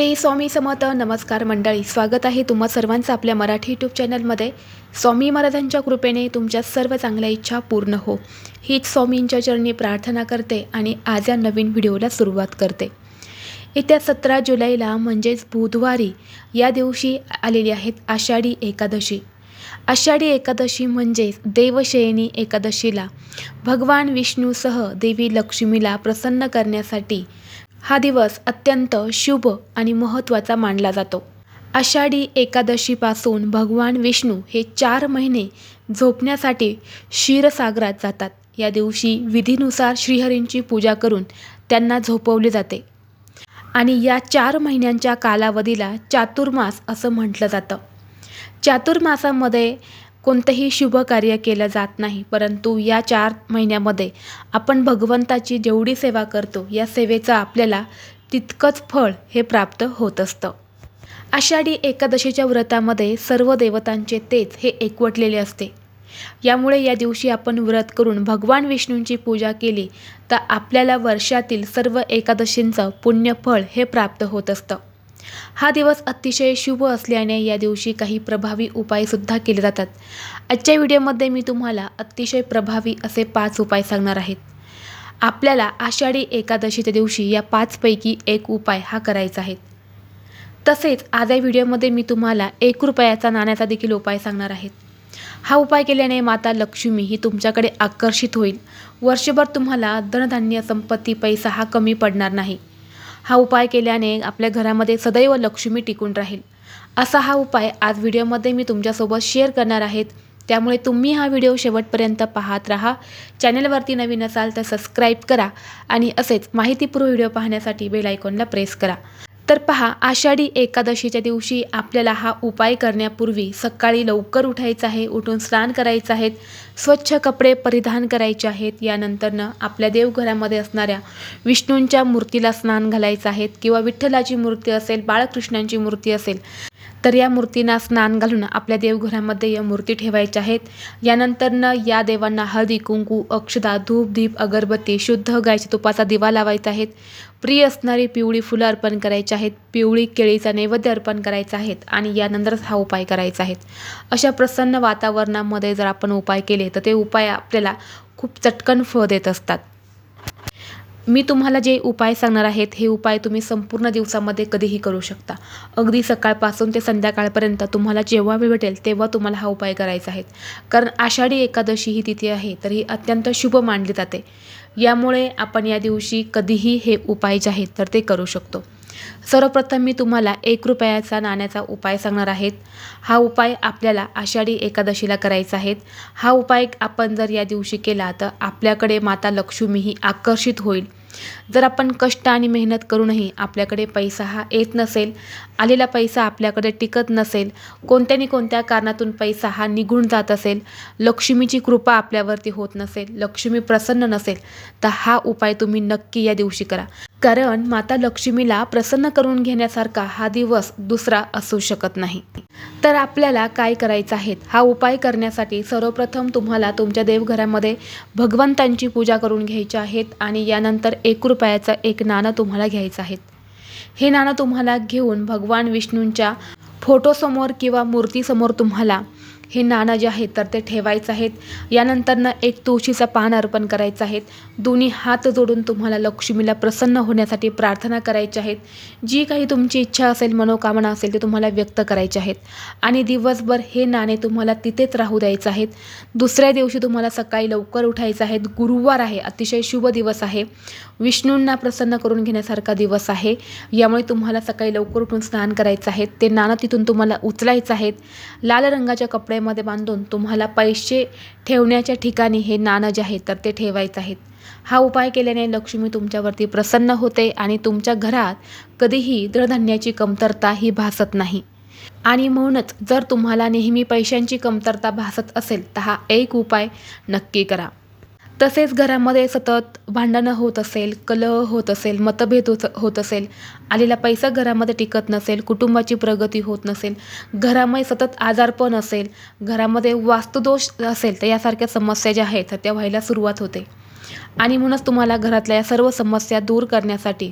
श्री स्वामी समर्थ नमस्कार मंडळी स्वागत आहे तुम्हा सर्वांचं आपल्या मराठी यूट्यूब चॅनलमध्ये स्वामी महाराजांच्या कृपेने तुमच्या सर्व चांगल्या इच्छा पूर्ण हो. हीच स्वामींच्या चरणी प्रार्थना करते आणि आज या नवीन व्हिडिओला सुरुवात करते. येत्या सतरा जुलैला म्हणजेच बुधवारी या दिवशी आलेली आहेत आषाढी एकादशी. आषाढी एकादशी म्हणजेच देवशयनी एकादशीला भगवान विष्णूसह देवी लक्ष्मीला प्रसन्न करण्यासाठी हा दिवस अत्यंत शुभ आणि महत्त्वाचा मानला जातो. आषाढी एकादशीपासून भगवान विष्णू हे चार महिने झोपण्यासाठी क्षीरसागरात जातात. या दिवशी विधीनुसार श्रीहरींची पूजा करून त्यांना झोपवले जाते. आणि या चार महिन्यांच्या कालावधीला चातुर्मास असं म्हटलं जातं. चातुर्मासामध्ये कोणतंही शुभ कार्य केलं जात नाही परंतु या चार महिन्यामध्ये आपण भगवंताची जेवढी सेवा करतो या सेवेचं आपल्याला तितकंच फळ हे प्राप्त होत असतं. आषाढी एकादशीच्या व्रतामध्ये सर्व देवतांचे तेज हे एकवटलेले असते. यामुळे या दिवशी आपण व्रत करून भगवान विष्णूंची पूजा केली तर आपल्याला वर्षातील सर्व एकादशींचं पुण्यफळ हे प्राप्त होत असतं. हा दिवस अतिशय शुभ असल्याने या दिवशी काही प्रभावी उपायसुद्धा केले जातात. आजच्या व्हिडिओमध्ये मी तुम्हाला अतिशय प्रभावी असे पाच उपाय सांगणार आहेत आपल्याला आषाढी एकादशीच्या दिवशी या पाचपैकी एक उपाय हा करायचा आहे. तसेच आज या व्हिडिओमध्ये मी तुम्हाला एक रुपयाचा नाण्याचा देखील उपाय सांगणार आहेत हा उपाय केल्याने माता लक्ष्मी ही तुमच्याकडे आकर्षित होईल. वर्षभर तुम्हाला धनधान्य संपत्ती पैसा हा कमी पडणार नाही. हा उपाय केल्याने आपल्या घरामध्ये सदैव लक्ष्मी टिकून राहील. असा हा उपाय आज व्हिडिओमध्ये मी तुमच्यासोबत शेअर करणार आहेत. त्यामुळे तुम्ही हा व्हिडिओ शेवटपर्यंत पाहत राहा. चॅनलवरती नवीन असाल तर सबस्क्राईब करा आणि असेच माहितीपूर्व व्हिडिओ पाहण्यासाठी बेल आयकॉनला प्रेस करा. तर पहा आषाढी एकादशीच्या दिवशी आपल्याला हा उपाय करण्यापूर्वी सकाळी लवकर उठायचं आहे उठून स्नान करायचं आहेत स्वच्छ कपडे परिधान करायचे आहेत यानंतरनं आपल्या देवघरामध्ये असणाऱ्या विष्णूंच्या मूर्तीला स्नान घालायचं आहेत किंवा विठ्ठलाची मूर्ती असेल बाळकृष्णांची मूर्ती असेल तर या मूर्तींना स्नान घालून आपल्या देवघरामध्ये या मूर्ती ठेवायच्या आहेत. यानंतरनं या देवांना हळदी कुंकू अक्षदा धूप दीप अगरबत्ती शुद्ध गायच्या तुपाचा दिवा लावायचा आहेत. प्रिय असणारी पिवळी फुलं अर्पण करायची आहेत. पिवळी केळीचा नैवेद्य अर्पण करायचा आहेत आणि यानंतरच हा उपाय करायचा आहेत. अशा प्रसन्न वातावरणामध्ये जर आपण उपाय केले तर ते उपाय आपल्याला खूप चटकन फळ देत असतात. मी तुम्हाला जे उपाय सांगणार आहेत हे उपाय तुम्ही संपूर्ण दिवसामध्ये कधीही करू शकता. अगदी सकाळपासून ते संध्याकाळपर्यंत तुम्हाला जेव्हा वेळ भेटेल तेव्हा तुम्हाला हा उपाय करायचा आहे. कारण आषाढी एकादशी ही तिथी आहे तर ही अत्यंत शुभ मानली जाते. यामुळे आपण या दिवशी कधीही हे उपाय जे आहेत तर ते करू शकतो. सर्वप्रथम मी तुम्हाला एक रुपयाचा नाण्याचा उपाय सांगणार आहेत. हा उपाय आपल्याला आषाढी एकादशीला करायचा आहे. हा उपाय आपण जर या दिवशी केला तर आपल्याकडे माता लक्ष्मी ही आकर्षित होईल. जर आपण कष्ट आणि मेहनत करूनही आपल्याकडे पैसा हा येत नसेल आलेला पैसा आपल्याकडे टिकत नसेल कोणत्यानी कोणत्या कारणातून पैसा हा निघून जात असेल लक्ष्मीची कृपा आपल्यावरती होत नसेल लक्ष्मी प्रसन्न नसेल तर हा उपाय तुम्ही नक्की या दिवशी करा. कारण माता लक्ष्मीला प्रसन्न करून घेण्यासारखा हा दिवस दुसरा असू शकत नाही. तर आपल्याला काय करायचं आहे? हा उपाय करण्यासाठी सर्वप्रथम तुम्हाला तुमच्या देवघरामध्ये भगवंतांची पूजा करून घ्यायची आहेत आणि यानंतर एक रुपयाचा एक नाणं तुम्हाला घ्यायचं आहे हे नाणं तुम्हाला घेऊन भगवान विष्णूंच्या फोटोसमोर किंवा मूर्तीसमोर तुम्हाला हे नाणं जे आहे तर ते ठेवायचं आहेत. यानंतरनं एक तुळशीचं पान अर्पण करायचं आहे दोन्ही हात जोडून तुम्हाला लक्ष्मीला प्रसन्न होण्यासाठी प्रार्थना करायची आहेत. जी काही तुमची इच्छा असेल मनोकामना असेल ते तुम्हाला व्यक्त करायचे आहेत. आणि दिवसभर हे नाणे तुम्हाला तिथेच राहू द्यायचं आहेत. दुसऱ्या दिवशी तुम्हाला सकाळी लवकर उठायचं आहेत. गुरुवार आहे अतिशय शुभ दिवस आहे. विष्णूंना प्रसन्न करून घेण्यासारखा दिवस आहे. यामुळे तुम्हाला सकाळी लवकर उठून स्नान करायचं आहे. ते नाणं तिथून तुम्हाला उचलायचं आहेत. लाल रंगाच्या कपड्यामध्ये बांधून तुम्हाला पैसे ठेवण्याच्या ठिकाणी हे नाणं जे आहे तर ते ठेवायचं आहेत. हा उपाय केल्याने लक्ष्मी तुमच्यावरती प्रसन्न होते आणि तुमच्या घरात कधीही दृढधान्याची कमतरता ही भासत नाही. आणि म्हणूनच जर तुम्हाला नेहमी पैशांची कमतरता भासत असेल तर हा एक उपाय नक्की करा. तसेच घरामध्ये सतत भांडणं होत असेल कलह होत असेल मतभेद होत होत असेल आलेला पैसा घरामध्ये टिकत नसेल कुटुंबाची प्रगती होत नसेल घरामध्ये सतत आजारपण असेल घरामध्ये वास्तुदोष असेल तर यासारख्या समस्या ज्या आहेत त्या व्हायला सुरुवात होते. आणि म्हणूनच तुम्हाला घरातल्या या सर्व समस्या दूर करण्यासाठी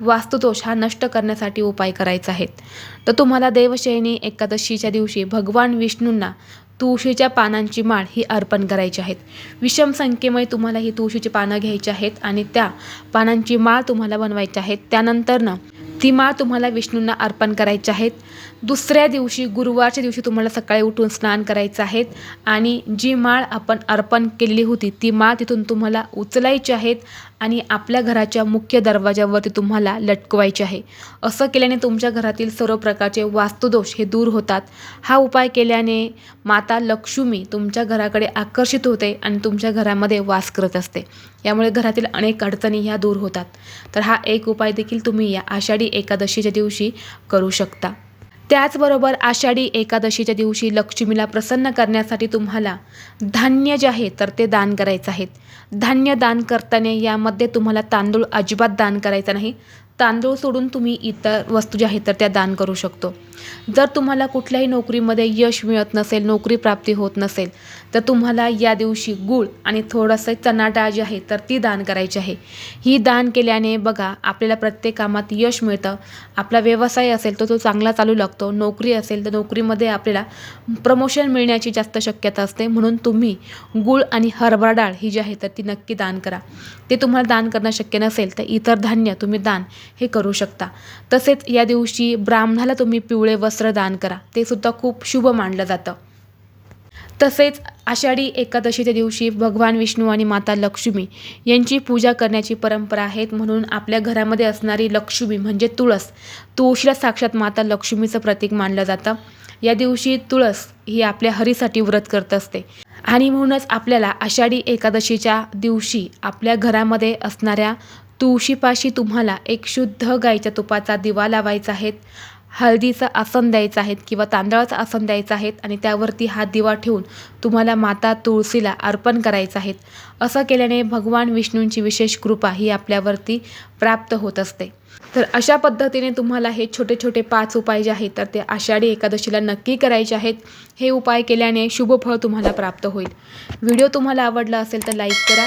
वास्तुदोष हा नष्ट करण्यासाठी उपाय करायचा आहेत तर तुम्हाला देवशयनी एकादशीच्या दिवशी भगवान विष्णूंना तुळशीच्या पानांची माळ ही अर्पण करायची आहेत. विषम संख्येमुळे तुम्हाला ही तुळशीची पानं घ्यायची आहेत आणि त्या पानांची माळ तुम्हाला बनवायची आहेत. त्यानंतरनं ती माळ तुम्हाला विष्णूंना अर्पण करायची आहेत. दुसऱ्या दिवशी गुरुवारच्या दिवशी तुम्हाला सकाळी उठून स्नान करायचं आहेत आणि जी माळ आपण अर्पण केलेली होती ती माळ तिथून तुम्हाला उचलायची आहेत आणि आपल्या घराच्या मुख्य दरवाजावरती तुम्हाला लटकवायची आहे. असं केल्याने तुमच्या घरातील सर्व प्रकारचे वास्तुदोष हे दूर होतात. हा उपाय केल्याने माता लक्ष्मी तुमच्या घराकडे आकर्षित होते आणि तुमच्या घरामध्ये वास करत असते. यामुळे घरातील अनेक अडचणी ह्या दूर होतात. तर हा एक उपाय देखील तुम्ही या आषाढी एकादशीच्या दिवशी करू शकता. त्याचबरोबर आषाढी एकादशीच्या दिवशी लक्ष्मीला प्रसन्न करण्यासाठी तुम्हाला धान्य जे आहे तर ते दान करायचं आहे. धान्य दान करताना यामध्ये तुम्हाला तांदूळ अजिबात दान करायचा नाही. तांदूळ सोडून तुम्ही इतर वस्तू ज्या आहेत तर त्या दान करू शकतो. जर तुम्हाला कुठल्याही नोकरीमध्ये यश मिळत नसेल नोकरी प्राप्ती होत नसेल तर तुम्हाला या दिवशी गूळ आणि थोडंसं चणाडाळ जी आहे तर ती दान करायची आहे. ही दान केल्याने बघा आपल्याला प्रत्येक कामात यश मिळतं. आपला व्यवसाय असेल तर तो चांगला चालू लागतो. नोकरी असेल तर नोकरीमध्ये आपल्याला प्रमोशन मिळण्याची जास्त शक्यता असते. म्हणून तुम्ही गूळ आणि हरभरा डाळ ही जी आहे तर ती नक्की दान करा. ते तुम्हाला दान करणं शक्य नसेल तर इतर धान्य तुम्ही दान हे करू शकता. तसेच या दिवशी ब्राह्मणाला तुम्ही पिवळे वस्त्र दान करा. ते सुद्धा खूप शुभ मानलं जातं. तसेच आषाढी एकादशीच्या दिवशी भगवान विष्णू आणि माता लक्ष्मी यांची पूजा करण्याची परंपरा आहे म्हणून आपल्या घरामध्ये असणारी लक्ष्मी म्हणजे तुळस. तुळशीला साक्षात माता लक्ष्मीचं प्रतीक मानलं जातं. या दिवशी तुळस ही आपल्या हरीसाठी व्रत करत असते. आणि म्हणूनच आपल्याला आषाढी एकादशीच्या दिवशी आपल्या घरामध्ये असणाऱ्या तुळशीपाशी तुम्हाला एक शुद्ध गाईच्या तुपाचा दिवा लावायचा आहे. हळदीचं आसन द्यायचं आहेत किंवा तांदळाचं आसन द्यायचं आहेत आणि त्यावरती हा दिवा ठेवून तुम्हाला माता तुळशीला अर्पण करायचं आहेत. असं केल्याने भगवान विष्णूंची विशेष कृपा ही आपल्यावरती प्राप्त होत असते. तर अशा पद्धतीने तुम्हाला हे छोटे छोटे पाच उपाय जे आहेत तर ते आषाढी एकादशीला नक्की करायचे आहेत. हे उपाय केल्याने शुभफळ तुम्हाला प्राप्त होईल. व्हिडिओ तुम्हाला आवडला असेल तर लाईक करा.